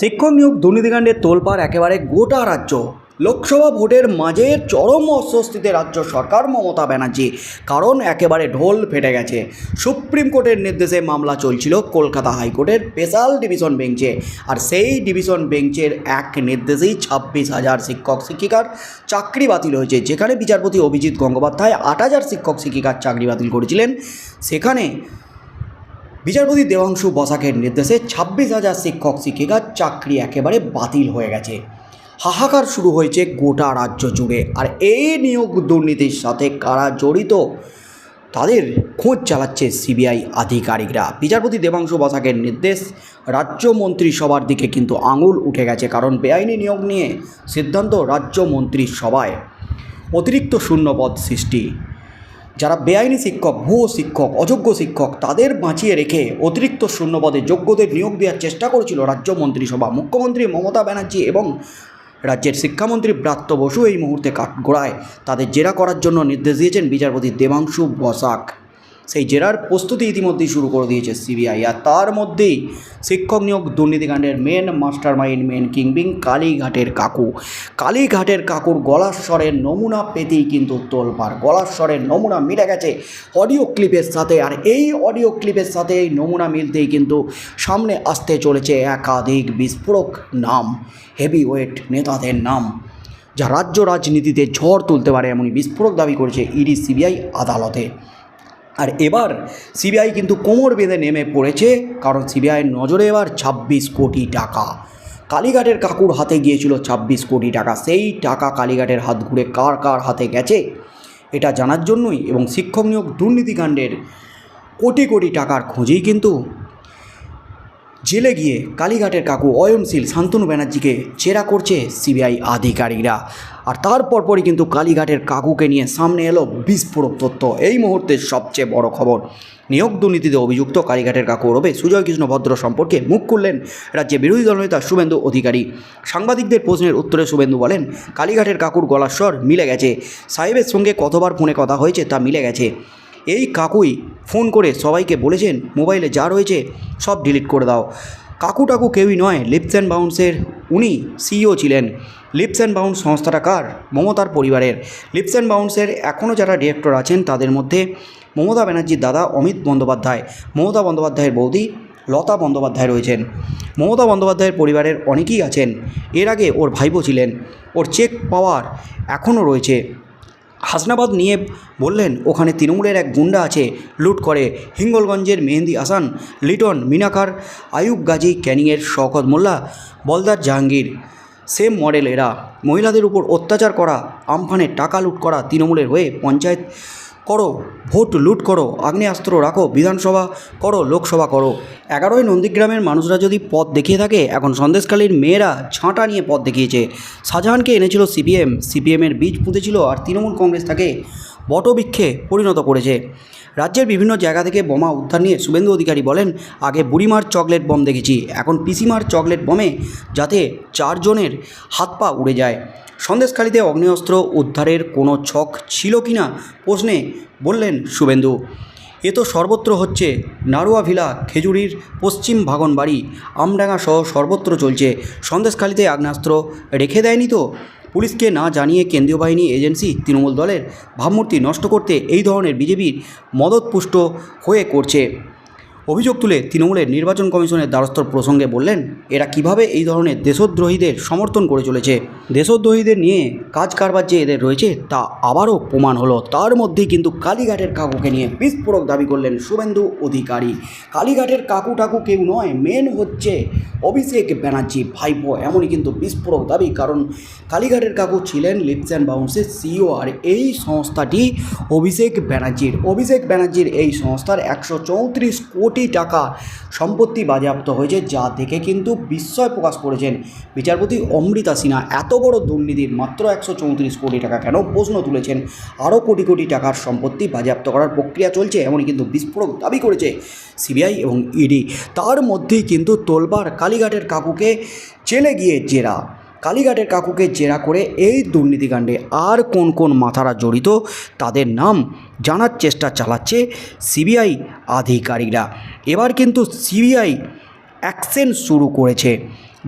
শিক্ষক নিয়োগ দুর্নীতিকাণ্ডের তোলপাড় একেবারে গোটা রাজ্য। লোকসভা ভোটের মাঝে চরম অস্বস্তিতে রাজ্য সরকার মমতা ব্যানার্জি, কারণ একেবারে ঢোল ফেটে গেছে। সুপ্রিম কোর্টের নির্দেশে মামলা চলছিল কলকাতা হাইকোর্টের স্পেশাল ডিভিশন বেঞ্চে, আর সেই ডিভিশন বেঞ্চের এক নির্দেশেই ছাব্বিশ হাজার শিক্ষক শিক্ষিকার চাকরি বাতিল হয়েছে, যেখানে বিচারপতি অভিজিৎ গঙ্গোপাধ্যায় আট হাজার শিক্ষক শিক্ষিকার চাকরি বাতিল করেছিলেন। সেখানে বিচারপতি দেবাংশু বসাকের নির্দেশে ছাব্বিশ হাজার শিক্ষক শিক্ষিকার চাকরি একেবারে বাতিল হয়ে গেছে। হাহাকার শুরু হয়েছে গোটা রাজ্য জুড়ে। আর এই নিয়োগ দুর্নীতির সাথে কারা জড়িত, তাদের খোঁজ চালাচ্ছে সিবিআই আধিকারিকরা। বিচারপতি দেবাংশু বসাকের নির্দেশ, রাজ্য মন্ত্রিসভার দিকে কিন্তু আঙুল উঠে গেছে কারণ বেআইনি নিয়োগ নিয়ে সিদ্ধান্ত রাজ্য মন্ত্রিসভায়। অতিরিক্ত শূন্যপদ সৃষ্টি। যারা বেআইনি শিক্ষক, ভুয়ো শিক্ষক, অযোগ্য শিক্ষক, তাদের বাঁচিয়ে রেখে অতিরিক্ত শূন্যপদে যোগ্যদের নিয়োগ দেওয়ার চেষ্টা করেছিল রাজ্য মন্ত্রিসভা। মুখ্যমন্ত্রী মমতা ব্যানার্জি এবং রাজ্যের শিক্ষামন্ত্রী ব্রাত্য বসু এই মুহূর্তে কাঠগোড়ায়। তাদের জেরা করার জন্য নির্দেশ দিয়েছেন বিচারপতি দেবাংশু বসাক। সেই জেরার প্রস্তুতি ইতিমধ্যেই শুরু করে দিয়েছে সিবিআই। আর তার মধ্যেই শিক্ষক নিয়োগ দুর্নীতিকাণ্ডের main mastermind main kingpin কালীঘাটের কাকু। কালীঘাটের কাকুর গলার স্বরের নমুনা পেতেই কিন্তু তোলপার গলার স্বরের নমুনা মিলে গেছে অডিও ক্লিপের সাথে। আর এই অডিও ক্লিপের সাথে এই নমুনা মিলতেই কিন্তু সামনে আসতে চলেছে একাধিক বিস্ফোরক নাম হেভি ওয়েট নেতাদের নাম, যা রাজ্য রাজনীতিতে ঝড় তুলতে পারে এমনই বিস্ফোরক দাবি করেছে ইডি সিবিআই আদালতে। আর এবার সিবিআই কিন্তু কোমর বেঁধে নেমে পড়েছে, কারণ সিবিআইয়ের নজরে এবার ছাব্বিশ কোটি টাকা। কালীঘাটের কাকুর হাতে গিয়েছিল ছাব্বিশ কোটি টাকা। সেই টাকা কালীঘাটের হাত ঘুরে কার কার হাতে গেছে, এটা জানার জন্যই এবং শিক্ষক নিয়োগ দুর্নীতিকাণ্ডের কোটি কোটি টাকার খোঁজেই কিন্তু জেলে গিয়ে কালীঘাটের কাকু অয়নশীল শান্তনু ব্যানার্জিকে চেরা করছে সিবিআই আধিকারিকরা। আর তারপর পরই কিন্তু কালীঘাটের কাকুকে নিয়ে সামনে এলো বিস্ফোরক তথ্য। এই মুহূর্তের সবচেয়ে বড় খবর, নিয়োগ দুর্নীতিতে অভিযুক্ত কালীঘাটের কাকু ওরবে সুজয় কৃষ্ণ ভদ্র সম্পর্কে মুখ খুললেন রাজ্যে বিরোধী দলনেতা শুভেন্দু অধিকারী। সাংবাদিকদের প্রশ্নের উত্তরে শুভেন্দু বলেন, কালীঘাটের কাকুর গলার স্বর মিলে গেছে। সাহেবের সঙ্গে কতবার ফোনে কথা হয়েছে তা মিলে গেছে। এই কাকুই ফোন করে সবাইকে বলেছেন, মোবাইলে যা রয়েছে সব ডিলিট করে দাও। কাকু টাকু কেউই নয়, লিপস অ্যান্ড বাউন্সের উনি সিইও ছিলেন। লিপস অ্যান্ড বাউন্স সংস্থাটা কার? মমতার পরিবারের। লিপস অ্যান্ড বাউন্সের এখনও যারা ডিরেক্টর আছেন, তাদের মধ্যে মমতা ব্যানার্জির দাদা অমিত বন্দ্যোপাধ্যায়, মমতা বন্দ্যোপাধ্যায়ের বৌদি লতা বন্দ্যোপাধ্যায় রয়েছেন। মমতা বন্দ্যোপাধ্যায়ের পরিবারের অনেকেই আছেন। এর আগে ওর ভাইপো ছিলেন। ওর চেক পাওয়ার এখনও রয়েছে। হাসনাবাদ নিয়ে বললেন, ওখানে তৃণমূলের এক গুন্ডা আছে, লুট করে। হিঙ্গলগঞ্জের মেহেন্দি আসান লিটন, মিনাকার, আয়ুব গাজী, ক্যানিংয়ের শওকত মোল্লা, বলদার জাহাঙ্গীর। সেম মডেল এরা। মহিলাদের উপর অত্যাচার করা আমফানের টাকা লুট করা তৃণমূলের হয়ে পঞ্চায়েত করো, ভোট লুট করো, আগ্নেয়াস্ত্র রাখো, বিধানসভা করো, লোকসভা করো। এগারোই নন্দীগ্রামের মানুষরা যদি পথ দেখিয়ে থাকে, এখন সন্দেশকালীর মেয়েরা ছাঁটা নিয়ে পথ দেখিয়েছে। শাহজাহানকে এনেছিল সিপিএম, সিপিএমের বীজ পুঁতেছিল আর তৃণমূল কংগ্রেস তাকে বটবৃক্ষে পরিণত করেছে। রাজ্যের বিভিন্ন জায়গা থেকে বোমা উদ্ধার নিয়ে শুভেন্দু অধিকারী বলেন, আগে বুড়িমার চকলেট বম দেখেছি। এখন পিসিমার চকলেট বমে যাতে চারজনের হাত পা উড়ে যায়। সন্দেশখালিতে অগ্নেয়াস্ত্র উদ্ধারের কোনো ছক ছিল কি না প্রশ্নে বললেন শুভেন্দু। এ তো সর্বত্র হচ্ছে। নাড়ুয়া ভিলা, খেজুরির পশ্চিম ভাগনবাড়ি আমডাঙ্গা সহ সর্বত্র চলছে। সন্দেশখালিতে আগ্নেয়াস্ত্র রেখে দেয়নি তো? পুলিশকে না জানিয়ে কেন্দ্রীয় বাহিনী এজেন্সি তৃণমূল দলের ভাবমূর্তি নষ্ট করতে এই ধরনের বিজেপির মদতপুষ্ট হয়ে করছে। অভিযোগ তুলে তৃণমূলের নির্বাচন কমিশনের দ্বারস্থ প্রসঙ্গে বললেন, এরা কীভাবে এই ধরনের দেশদ্রোহীদের সমর্থন করে চলেছে? দেশদ্রোহীদের নিয়ে কাজ কারবার যে এদের রয়েছে, তা আবারও প্রমাণ হলো। তার মধ্যে কিন্তু কালীঘাটের কাকুকে নিয়ে বিস্ফোরক দাবি করলেন শুভেন্দু অধিকারী। কালীঘাটের কাকু টাকু কেউ নয়, মেন হচ্ছে অভিষেক ব্যানার্জি ভাইপো। এমনই কিন্তু বিস্ফোরক দাবি, কারণ কালীঘাটের কাকু ছিলেন লিপস অ্যান্ড বাউন্সের সিও আর এই সংস্থাটি অভিষেক ব্যানার্জির। অভিষেক ব্যানার্জির এই সংস্থার একশো চৌত্রিশ কোটি টাকা সম্পত্তি বাজেয়াপ্ত হয়েছে, যা দেখে কিন্তু বিস্ময় প্রকাশ করেছেন বিচারপতি অমৃতা সিনহা। এত বড় দুর্নীতির মাত্র একশো চৌত্রিশ কোটি টাকা কেন প্রশ্ন তুলেছেন? আরও কোটি কোটি টাকার সম্পত্তি বাজেয়াপ্ত করার প্রক্রিয়া চলছে, এমনই কিন্তু বিস্ফোরক দাবি করেছে সিবিআই এবং ইডি। তার মধ্যেই কিন্তু তোলবার কালীঘাটের কাকুকে জেলে গিয়ে জেরা। কালীঘাটের কাকুকে জেরা করে এই দুর্নীতিকাণ্ডে আর কোন কোন মাথারা জড়িত তাদের নাম জানার চেষ্টা চালাচ্ছে সিবিআই আধিকারিকরা। এবার কিন্তু সিবিআই অ্যাকশন শুরু করেছে।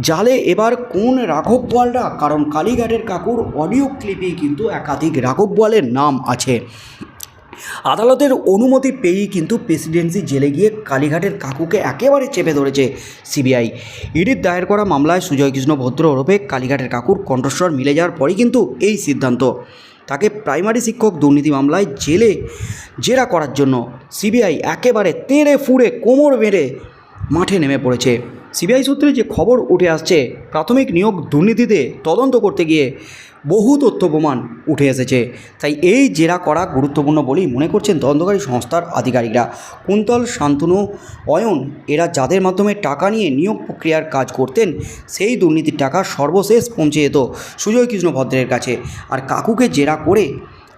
জালে এবার কোন রাঘব বোয়ালরা? কারণ কালীঘাটের কাকুর অডিও ক্লিপেই কিন্তু একাধিক রাঘব বোয়ালের নাম আছে। আদালতের অনুমতি পেয়েই কিন্তু প্রেসিডেন্সি জেলে গিয়ে কালীঘাটের কাকুকে একেবারে চেপে ধরেছে সিবিআই। ইডির দায়ের করা মামলায় সুজয় কৃষ্ণ ভদ্র ওরফে কালীঘাটের কাকুর কণ্ঠস্বর মিলে যাওয়ার পরই কিন্তু এই সিদ্ধান্ত। তাকে প্রাইমারি শিক্ষক দুর্নীতি মামলায় জেলে জেরা করার জন্য সিবিআই একেবারে তেড়ে ফুড়ে কোমর বেঁধে মাঠে নেমে পড়েছে। সিবিআই সূত্রে যে খবর উঠে আসছে, প্রাথমিক নিয়োগ দুর্নীতিতে তদন্ত করতে গিয়ে বহু তথ্য প্রমাণ উঠে এসেছে। তাই এই জেরা করা গুরুত্বপূর্ণ বলেই মনে করছেন তদন্তকারী সংস্থার আধিকারিকরা। কুন্তল, শান্তনু, অয়ন এরা যাদের মাধ্যমে টাকা নিয়ে নিয়োগ প্রক্রিয়ার কাজ করতেন, সেই দুর্নীতির টাকা সর্বশেষ পৌঁছে যেত সুজয় কৃষ্ণ ভদ্রের কাছে। আর কাকুকে জেরা করে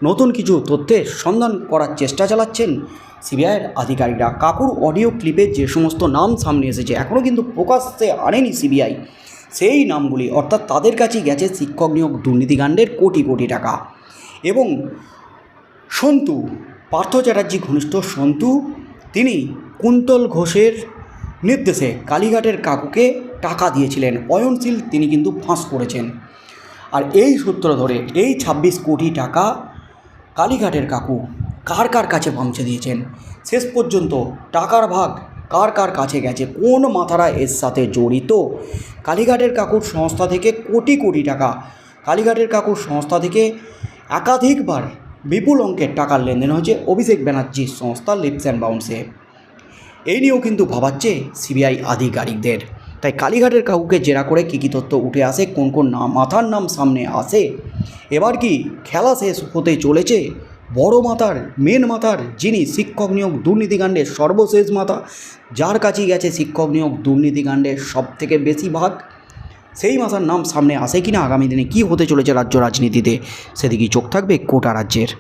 নতুন কিছু তথ্যের সন্ধান করার চেষ্টা চালাচ্ছেন সিবিআইয়ের আধিকারিকরা। কাকুর অডিও ক্লিপে যে সমস্ত নাম সামনে এসেছে এখনও কিন্তু প্রকাশ্যে আনেনি সিবিআই। সেই নামগুলি, অর্থাৎ তাদের কাছেই গেছে শিক্ষক নিয়োগ দুর্নীতিকাণ্ডের কোটি কোটি টাকা। এবং সন্তু, পার্থ চ্যাটার্জি ঘনিষ্ঠ সন্তু, তিনি কুন্তল ঘোষের নির্দেশে কালীঘাটের কাকুকে টাকা দিয়েছিলেন। অয়নশীল তিনি কিন্তু ফাঁস করেছেন। আর এই সূত্র ধরে এই ছাব্বিশ কোটি টাকা কালীঘাটের কাকু কার কার কাছে পৌঁছে দিয়েছেন? শেষ পর্যন্ত টাকার ভাগ কার কার কাছে গেছে, কোন মাথারা এর সাথে জড়িত? কালীঘাটের কাকুর সংস্থা থেকে কোটি কোটি টাকা। কালীঘাটের কাকুর সংস্থা থেকে একাধিকবার বিপুল অঙ্কের টাকার লেনদেন হয়েছে অভিষেক ব্যানার্জির সংস্থা লিপস অ্যান্ড বাউন্সে এই নিয়েও কিন্তু ভাবাচ্ছে সিবিআই আধিকারিকদের। তাই কালীঘাটের কাকুকে জেরা করে কী কী তথ্য উঠে আসে, কোন কোন নাম মাথার নাম সামনে আসে, এবার কি খেলা শেষ হতে চলেছে? বড় মাথার মেন মাথার যিনি শিক্ষক নিয়োগ দুর্নীতিকাণ্ডের সর্বশেষ মাথা যার কাছেই গেছে শিক্ষক নিয়োগ দুর্নীতিকাণ্ডের সব থেকে বেশি ভাগ, সেই মাথার নাম সামনে আসে কিনা আগামী দিনে কী হতে চলেছে রাজ্য রাজনীতিতে, সেদিকেই চোখ থাকবে কোটা রাজ্যের।